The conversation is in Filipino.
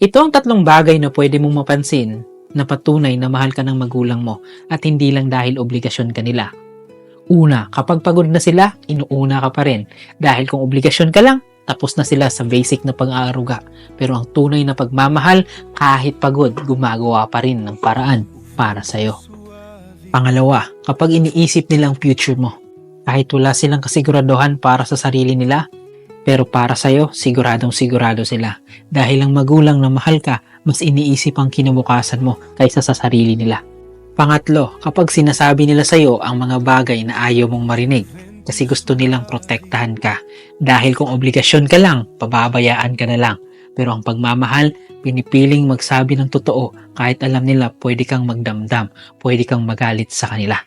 Ito ang tatlong bagay na pwede mong mapansin na patunay na mahal ka ng magulang mo at hindi lang dahil obligasyon ka nila. Una, kapag pagod na sila, inuuna ka pa rin. Dahil kung obligasyon ka lang, tapos na sila sa basic na pag-aaruga. Pero ang tunay na pagmamahal, kahit pagod, gumagawa pa rin ng paraan para sa'yo. Pangalawa, kapag iniisip nila ang future mo, kahit wala silang kasiguraduhan para sa sarili nila, pero para sa'yo, siguradong sigurado sila. Dahil ang magulang na mahal ka, mas iniisip ang kinabukasan mo kaysa sa sarili nila. Pangatlo, kapag sinasabi nila sa'yo ang mga bagay na ayaw mong marinig, kasi gusto nilang protektahan ka. Dahil kung obligasyon ka lang, pababayaan ka na lang. Pero ang pagmamahal, pinipiling magsabi ng totoo kahit alam nila pwede kang magdamdam, pwede kang magalit sa kanila.